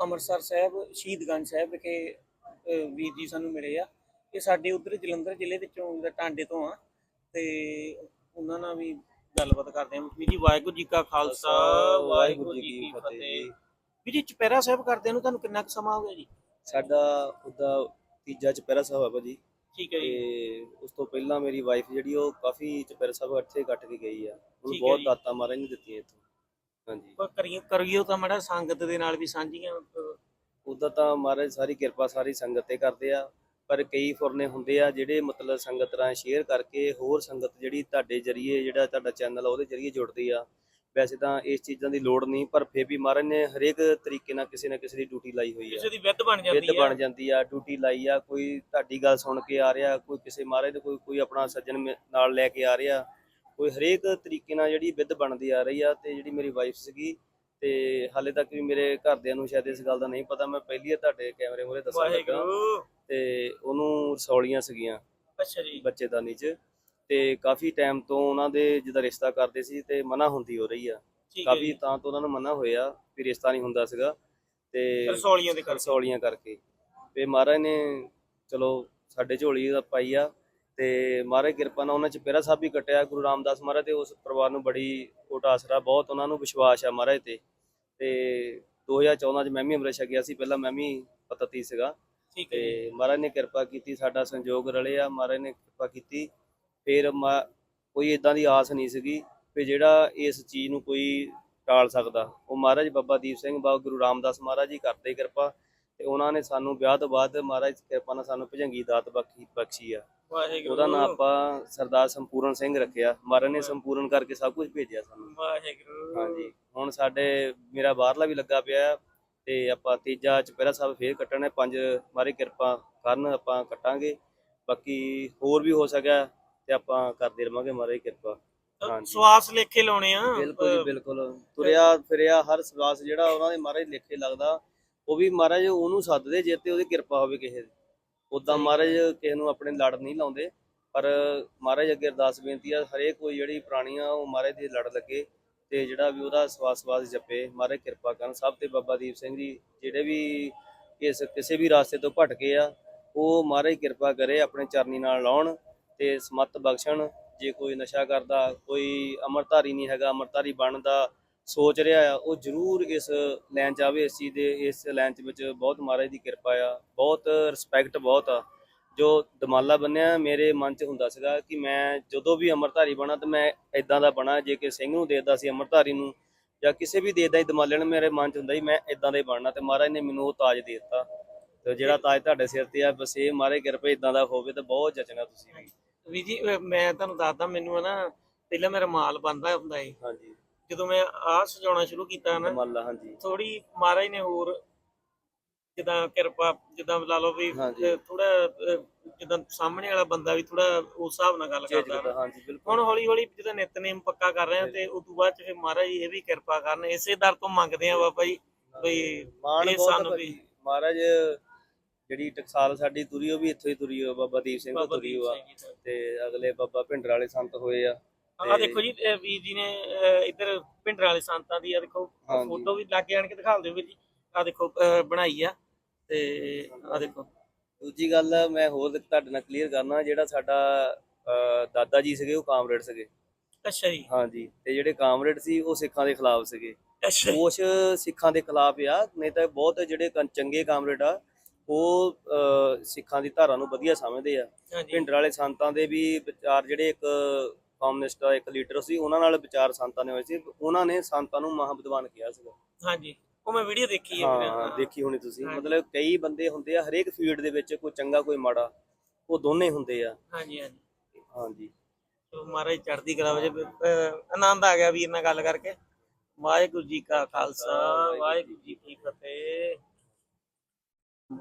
ਅੰਮ੍ਰਿਤਸਰ ਸਾਹਿਬ ਸ਼ਹੀਦਗੰਜ ਸਾਹਿਬ ਵਿਖੇ ਵੀਰ ਜੀ ਸਾਨੂੰ ਮਿਲੇ ਆ। ਇਹ ਸਾਡੇ ਉਧਰ ਜਲੰਧਰ ਜ਼ਿਲ੍ਹੇ ਵਿੱਚੋਂ ਟਾਂਡੇ ਤੋਂ ਆ। ਤੇ ਉਹਨਾਂ ਨਾਲ ਵੀ ਗੱਲਬਾਤ ਕਰਦੇ ਹਾਂ ਵੀਰ ਜੀ ਵਾਹਿਗੁਰੂ ਜੀ ਕਾ ਖਾਲਸਾ ਵਾਹਿਗੁਰੂ ਜੀ ਕੀ ਫਤਿਹ ਵੀਰ ਜੀ ਚੁਪਹਿਰਾ ਸਾਹਿਬ ਕਰਦੇ ਨੂੰ ਤੁਹਾਨੂੰ ਕਿੰਨਾ ਕੁ ਸਮਾਂ ਹੋ ਗਿਆ ਜੀ? ਸਾਡਾ ਉਹਦਾ ਤੀਜਾ ਚੁਪਹਿਰਾ ਸਾਹਿਬ ਹੈ ਭਾਜੀ। ਠੀਕ ਹੈ ਜੀ। ਤੇ ਉਸ ਤੋਂ ਪਹਿਲਾਂ ਮੇਰੀ ਵਾਈਫ ਜਿਹੜੀ ਉਹ ਕਾਫੀ ਚੁਪਹਿਰਾ ਸਾਹਿਬ ਇੱਥੇ ਕੱਟ ਕੇ ਗਈ ਆ। ਉਹਨੂੰ ਬਹੁਤ। ਦਾਤਾਂ ਮਹਾਰਾਜ ਨੇ ਦਿੱਤੀਆਂ ਇੱਥੋਂ। ਹਾਂਜੀ। ਪਰ ਕਰੀਓ ਤਾਂ ਮੜਾ ਸੰਗਤ ਦੇ ਨਾਲ ਵੀ ਸਾਂਝੀਆਂ ਅਹ, ਉਦਾਂ ਤਾਂ ਮਹਾਰਾਜ ਸਾਰੀ ਕਿਰਪਾ ਸਾਰੀ ਸੰਗਤ ਤੇ ਕਰਦੇ ਆ ਪਰ ਕਈ ਫੁਰਨੇ ਹੁੰਦੇ ਆ ਜਿਹੜੇ ਮਤਲਬ ਸੰਗਤ ਨਾਲ ਸ਼ੇਅਰ ਕਰਕੇ ਹੋਰ ਸੰਗਤ ਜਿਹੜੀ ਤੁਹਾਡੇ ਜਰੀਏ ਜਿਹੜਾ ਤੁਹਾਡਾ ਚੈਨਲ ਆ ਉਹਦੇ ਜਰੀਏ ਜੁੜਦੀ ਆ। ਵੈਸੇ ਤਾਂ ਇਸ ਚੀਜ਼ਾਂ ਦੀ ਲੋੜ ਨਹੀਂ ਪਰ ਫੇਰ ਵੀ ਮਹਾਰਾਜ ਨੇ ਹਰੇਕ ਤਰੀਕੇ ਨਾਲ ਕਿਸੇ ਨਾ ਕਿਸੇ ਦੀ ਡਿਊਟੀ ਲਾਈ ਹੋਈ ਆ। ਕਿਸੇ ਦੀ ਵਿੱਧ ਬਣ ਵਿੱਧ ਜਾਂਦੀ ਬਣ ਹੈ ਜਾਂਦੀ ਆ ਡਿਊਟੀ ਲਾਈ ਆ ਕੋਈ ਤੁਹਾਡੀ ਗੱਲ ਸੁਣ ਕੇ ਆ ਰਿਹਾ ਕੋਈ ਕਿਸੇ ਮਹਾਰਾਜ ਦੇ ਕੋਈ ਕੋਈ ਆਪਣਾ ਸੱਜਣ ਮੇ- ਨਾਲ ਲੈ ਕੇ ਆ ਰਿਹਾ ਕੋਈ ਹਰੇਕ ਤਰੀਕੇ ਨਾਲ ਜਿਹੜੀ ਵਿੱਧ ਬਣਦੀ ਆ ਰਹੀ ਆ ਤੇ ਜਿਹੜੀ ਮੇਰੀ ਵਾਈਫ ਸੀਗੀ ਤੇ ਹਾਲੇ ਤੱਕ ਵੀ ਮੇਰੇ ਘਰਦਿਆਂ ਨੂੰ ਸ਼ਾਇਦ ਇਸ ਗੱਲ ਦਾ ਨਹੀਂ ਪਤਾ ਮੈਂ ਪਹਿਲੀ ਵਾਰ ਤੁਹਾਡੇ ਕੈਮਰੇ ਮੂਹਰੇ ਦੱਸਣ ਲੱਗਾ। ਤੇ ਉਹਨੂੰ ਰਸੌਲੀਆਂ ਸੀਗੀਆਂ ਅੱਛਾ ਜੀ। ਬੱਚੇਦਾਨੀ 'ਚ ਤੇ ਕਾਫੀ ਟਾਈਮ ਤੋਂ ਉਹਨਾਂ ਦੇ ਜਿਹਦਾ ਰਿਸ਼ਤਾ ਕਰਦੇ ਸੀ ਤੇ ਮਨਾ ਹੁੰਦੀ ਹੋ ਰਹੀ ਆ। ਕਾਫੀ ਤਾਂ ਤੋਂ ਉਹਨਾਂ ਨੂੰ ਮਨਾ ਹੋਇਆ ਵੀ ਰਿਸ਼ਤਾ ਨਹੀਂ ਹੁੰਦਾ ਸੀਗਾ ਤੇ ਰਸੌਲੀਆਂ ਦੇ ਕਰਕੇ। ਰਸੌਲੀਆਂ ਕਰਕੇ। ਤੇ ਮਹਾਰਾਜ ਨੇ ਚਲੋ ਸਾਡੇ ਝੋਲੀ ਦਾ ਪਾਈ ਆ ਤੇ ਮਹਾਰਾਜ ਕਿਰਪਾ ਨਾਲ ਉਹਨਾਂ ਚ ਪੇਰਾ ਸਾਹਿਬ ਵੀ ਕਟਿਆ ਗੁਰੂ ਰਾਮਦਾਸ ਮਹਾਰਾਜ ਤੇ ਉਸ ਪਰਿਵਾਰ ਨੂੰ ਬੜੀ ਕੋਟ ਆਸਰਾ ਬਹੁਤ ਉਹਨਾਂ ਨੂੰ ਵਿਸ਼ਵਾਸ ਆ ਮਹਾਰਾਜ ਤੇ। ਤੇ 2014 ਚ ਮੈਂ ਵੀ ਅੰਮ੍ਰਿਤ ਛਕਿਆ ਸੀ ਪਹਿਲਾਂ ਮੈਂ ਵੀ ਪਤਤੀ ਸੀਗਾ। ਠੀਕ ਹੈ ਤੇ ਮਹਾਰਾਜ ਨੇ ਕਿਰਪਾ ਕੀਤੀ ਸਾਡਾ ਸੰਜੋਗ ਰਲਿਆ ਮਹਾਰਾਜ ਨੇ ਕਿਰਪਾ ਕੀਤੀ। ਫਿਰ ਕੋਈ ਇਦਾਂ ਦੀ ਆਸ ਨਹੀਂ ਸੀਗੀ ਵੀ ਜਿਹੜਾ ਇਸ ਚੀਜ਼ ਨੂੰ ਕੋਈ ਟਾਲ ਸਕਦਾ। ਉਹ ਮਹਾਰਾਜ ਬਾਬਾ ਦੀਪ ਸਿੰਘ ਬਾਬਾ ਗੁਰੂ ਰਾਮਦਾਸ ਮਹਾਰਾਜ ਜੀ ਕਰਦੇ ਕਿਰਪਾ ਤੇ ਉਹਨਾਂ ਨੇ ਸਾਨੂੰ ਵਿਆਹ ਤੋਂ ਬਾਅਦ ਮਹਾਰਾਜ ਦੀ ਕਿਰਪਾ ਨਾਲ ਸਾਨੂੰ ਭਜੰਗੀ ਦਾਤ ਬਖਸ਼ੀ ਬਖਸ਼ੀ ਆ। ਵਾਹਿਗੁਰੂ। ਉਹਦਾ ਨਾਮ ਆਪਾਂ ਸਰਦਾਰ ਸੰਪੂਰਨ ਸਿੰਘ ਰੱਖਿਆ। ਮਹਾਰਾਜ ਨੇ ਸੰਪੂਰਨ ਕਰਕੇ ਸਭ ਕੁਝ ਭੇਜਿਆ ਸਾਨੂੰ। ਵਾਹਿਗੁਰੂ। ਹਾਂਜੀ। ਹੁਣ ਸਾਡੇ ਮੇਰਾ ਬਾਹਰਲਾ ਵੀ ਲੱਗਾ ਪਿਆ ਤੇ ਆਪਾਂ ਤੀਜਾ ਚੁਪਹਿਰਾ ਸਾਹਿਬ ਫੇਰ ਕੱਟਣਾ ਪੰਜ ਮਾਰੇ ਕਿਰਪਾ ਕਰਨ ਆਪਾਂ ਕੱਟਾਂਗੇ। ਬਾਕੀ ਹੋਰ ਵੀ ਹੋ ਸਕਿਆ ਤੇ ਆਪਾਂ ਕਰਦੇ ਰਵਾਂਗੇ ਮਾਰੇ ਕਿਰਪਾ। ਸਵਾਸ ਲੇਖੇ ਲਾਉਣੇ ਆ। ਬਿਲਕੁਲ ਜੀ ਬਿਲਕੁਲ। ਤੁਰਿਆ ਫਿਰਿਆ ਹਰ ਸਵਾਸ ਜਿਹੜਾ ਉਹਨਾਂ ਦੇ ਮਹਾਰਾਜ ਲਿਖੇ ਲੱਗਦਾ ਉਹ ਵੀ ਮਹਾਰਾਜ ਉਹਨੂੰ ਸੱਦਦੇ ਜੇ ਤੇ ਉਹਦੀ ਕਿਰਪਾ ਹੋਵੇ ਕਿਸੇ ਦੀ। ਉਦਾਂ ਮਹਾਰਾਜ ਕਿਸੇ ਨੂੰ ਆਪਣੇ ਲੜ ਨਹੀਂ ਲਾਉਂਦੇ ਪਰ ਮਹਾਰਾਜ ਅੱਗੇ ਅਰਦਾਸ ਬੇਨਤੀ ਆ ਹਰੇਕ ਕੋਈ ਜਿਹੜੀ ਪ੍ਰਾਣੀ ਆ ਉਹ ਮਹਾਰਾਜ ਦੀ ਲੜ ਲੱਗੇ ਤੇ ਜਿਹੜਾ ਵੀ ਉਹਦਾ ਸਵਾਸ ਸਵਾਸ ਜਪੇ ਮਹਾਰਾਜ ਕਿਰਪਾ ਕਰਨ। ਸਭ ਤੇ ਬਾਬਾ ਦੀਪ ਸਿੰਘ ਜੀ ਜਿਹੜੇ ਵੀ ਇਸ ਕਿਸੇ ਵੀ ਰਾਸਤੇ ਤੋਂ ਭਟਕੇ ਆ ਉਹ ਮਹਾਰਾਜ ਕਿਰਪਾ ਕਰੇ ਆਪਣੇ ਚਰਨੀ ਨਾਲ ਲਾਉਣ ਤੇ ਸਮਤ ਬਖਸ਼ਣ। ਜੇ ਕੋਈ ਨਸ਼ਾ ਕਰਦਾ ਕੋਈ ਅਮਰਧਾਰੀ ਨਹੀਂ ਹੈਗਾ ਅਮਰਧਾਰੀ ਬਣਨ ਦਾ ਸੋਚ ਰਿਹਾ ਆ ਉਹ ਜ਼ਰੂਰ ਇਸ ਲਾਈਨ 'ਚ ਆਵੇ ਇਸ ਚੀਜ਼ ਦੇ ਇਸ ਲਾਈਨ 'ਚ ਵਿੱਚ ਬਹੁਤ ਮਹਾਰਾਜ ਦੀ ਕਿਰਪਾ ਆ ਬਹੁਤ ਰਿਸਪੈਕਟ ਬਹੁਤ ਆ। ਜੋ ਦਮਾਲਾ ਬੰਨਿਆ ਮੇਰੇ ਮਨ 'ਚ ਹੁੰਦਾ ਸੀਗਾ ਕਿ ਮੈਂ ਜਦੋਂ ਵੀ ਅਮਰਧਾਰੀ ਬਣਾ ਤੇ ਮੈਂ ਇਦਾਂ ਦਾ ਬਣਾ ਜੇ ਕਿ ਸਿੰਘ ਨੂੰ ਦੇਦਾ ਸੀ ਅਮਰਧਾਰੀ ਨੂੰ ਜਾਂ ਕਿਸੇ ਵੀ ਦੇਦਾ ਹੀ ਦਮਾਲੇ ਨੂੰ ਮੇਰੇ ਮਨ 'ਚ ਹੁੰਦਾ ਸੀ ਮੈਂ ਇਦਾਂ ਦਾ ਹੀ ਬਣਨਾ ਤੇ ਮਹਾਰਾਜ ਨੇ ਮੈਨੂੰ ਉਹ ਤਾਜ ਦੇ ਦਿੱਤਾ। ਤੇ ਜਿਹੜਾ ਤਾਜ ਤੁਹਾਡੇ ਸਿਰ ਤੇ ਆ ਬਸ ਇਹ ਮਹਾਰਾਜ ਕਿਰਪਾ ਇਦਾਂ ਦਾ ਹੋਵੇ ਤਾਂ ਬਹੁਤ ਜਚਣਾ ਤੁਸੀਂ ਵੀ। ਵੀ ਜੀ ਮੈਂ ਤੁਹਾਨੂੰ ਦੱਸਦਾ ਮੈਨੂੰ ਨਾ ਪਹਿਲਾਂ ਮੇਰਾ ਮਾਲ ਬੰਦਾ ਹੁੰਦਾ ਸੀ। ਹਾਂਜੀ। ਜਦੋਂ ਮੈਂ ਆਹ ਸਜਾਉਣਾ ਸ਼ੁਰੂ ਕੀਤਾ ਨਾ ਦਮਾਲਾ ਹਾਂਜੀ ਥੋੜੀ ਮਹਾਰਾਜ ਨੇ ਹੋਰ ਜਿੱਦਾਂ ਕਿਰਪਾ ਜਿੱਦਾਂ ਲਾ ਲਓ ਵੀ। ਥੋੜਾ ਜਿੱਦਾਂ ਸਾਹਮਣੇ ਵਾਲਾ ਬੰਦਾ ਵੀ ਥੋੜਾ ਉਸ ਹਿਸਾਬ ਨਾਲ ਗੱਲ ਕਰਦਾ। ਹਾਂਜੀ ਹੁਣ ਬਿਲਕੁਲ ਹੌਲੀ ਹੌਲੀ ਜਦੋਂ ਨਿਤਨੇਮ ਪੱਕਾ ਕਰ ਰਹੇ ਆ ਤੇ ਉਸ ਤੋਂ ਬਾਅਦ ਚ ਫਿਰ ਮਹਾਰਾਜ ਇਹ ਵੀ ਕਿਰਪਾ ਕਰਨ ਇਸੇ ਦਰ ਤੋਂ ਮੰਗਦੇ ਆ ਬਾਬਾ ਜੀ ਬਈ ਇਹ ਆ ਸਾਨੂੰ। ਵੀ ਮਹਾਰਾਜ ਜਿਹੜੀ ਟਕਸਾਲ ਸਾਡੀ ਤੁਰੀ ਉਹ ਵੀ ਇੱਥੋਂ ਹੀ ਤੁਰੀ ਹੋ ਬਾਬਾ ਦੀਪ ਸਿੰਘ ਤੋਂ ਤੁਰੀ ਦਾ। ਤੇ ਅਗਲੇ ਬਾਬਾ ਭਿੰਡਰ ਵਾਲੇ ਸੰਤ ਹੋਏ ਆ ਆ ਦੇਖੋ ਜੀ ਇਹ ਵੀਰ ਜੀ ਨੇ ਅਹ, ਇੱਧਰ ਭਿੰਡਰ ਵਾਲੇ ਸੰਤਾਂ ਦੀ ਆ ਦੇਖੋ ਹਾਂਜੀ। ਫੋਟੋ ਵੀ ਲੱਗ ਆਣ ਕੇ ਦਿਖਾ ਦਿਓ ਵੀਰ ਜੀ। ਆ ਦੇਖੋ ਅਹ, ਬਣਾਈ ਆ। ਤੇ ਆ ਦੇਖੋ। ਦੂਜੀ ਗੱਲ ਮੈਂ ਹੋਰ ਤੁਹਾਡੇ ਨਾਲ ਕਲੀਅਰ ਕਰਨਾ ਜਿਹੜਾ ਸਾਡਾ ਅਹ, ਦਾਦਾ ਜੀ ਸੀਗੇ ਉਹ ਕਾਮਰੇਡ ਸੀਗੇ। ਅੱਛਾ ਜੀ। ਹਾਂਜੀ। ਤੇ ਜਿਹੜੇ ਕਾਮਰੇਡ ਸੀ ਉਹ ਸਿੱਖਾਂ ਦੇ ਖਿਲਾਫ ਸੀਗੇ। ਅੱਛਾ ਜੀ। ਕੁਛ ਸਿੱਖਾਂ ਦੇ ਖਿਲਾਫ ਆ ਨਹੀਂ ਤਾਂ ਬਹੁਤ ਜਿਹੜੇ ਕੰ- ਚੰਗੇ ਕਾਮਰੇਡ ਆ ਉਹ ਅਹ, ਸਿੱਖਾਂ ਦੀ ਧਾਰਾ ਨੂੰ ਵਧੀਆ ਸਮਝਦੇ ਆ। ਹਾਂਜੀ। ਭਿੰਡਰ ਵਾਲੇ ਸੰਤਾਂ ਦੇ ਵੀ ਵਿਚਾਰ ਜਿਹੜੇ ਇੱਕ ਕਮਿਊਨਿਸਟ ਦਾ ਇੱਕ ਲੀਡਰ ਸੀ ਉਹਨਾਂ ਨਾਲ ਵਿਚਾਰ ਸੰਤਾਂ ਨੇ ਹੋਏ ਸੀ ਉਹਨਾਂ ਨੇ ਸੰਤਾਂ ਨੂੰ ਮਹਾਬਿਦਵਾਨ ਕਿਹਾ ਸੀਗਾ। ਹਾਂਜੀ। ਉਹ ਮੈਂ ਵੀਡੀਓ ਦੇਖੀ ਹੈ ਹਾਂ ਦੇਖੀ ਹੋਣੀ ਤੁਸੀਂ। ਮਤਲਬ ਕਈ ਬੰਦੇ ਹੁੰਦੇ ਆ ਹਰੇਕ ਫੀਲਡ ਦੇ ਵਿੱਚ ਕੋਈ ਚੰਗਾ ਕੋਈ ਮਾੜਾ ਉਹ ਦੋਨੇ ਹੁੰਦੇ ਆ। ਹਾਂਜੀ ਹਾਂਜੀ। ਹਾਂਜੀ। ਚਲੋ ਮਹਾਰਾਜ ਚੜ੍ਹਦੀ ਕਲਾ ਵਜੇ ਆਨੰਦ ਆ ਗਿਆ ਵੀਰ ਨਾਲ ਗੱਲ ਕਰਕੇ। ਵਾਹਿਗੁਰੂ ਜੀ ਕਾ ਖਾਲਸਾ ਵਾਹਿਗੁਰੂ ਜੀ ਕੀ ਫਤਿਹ।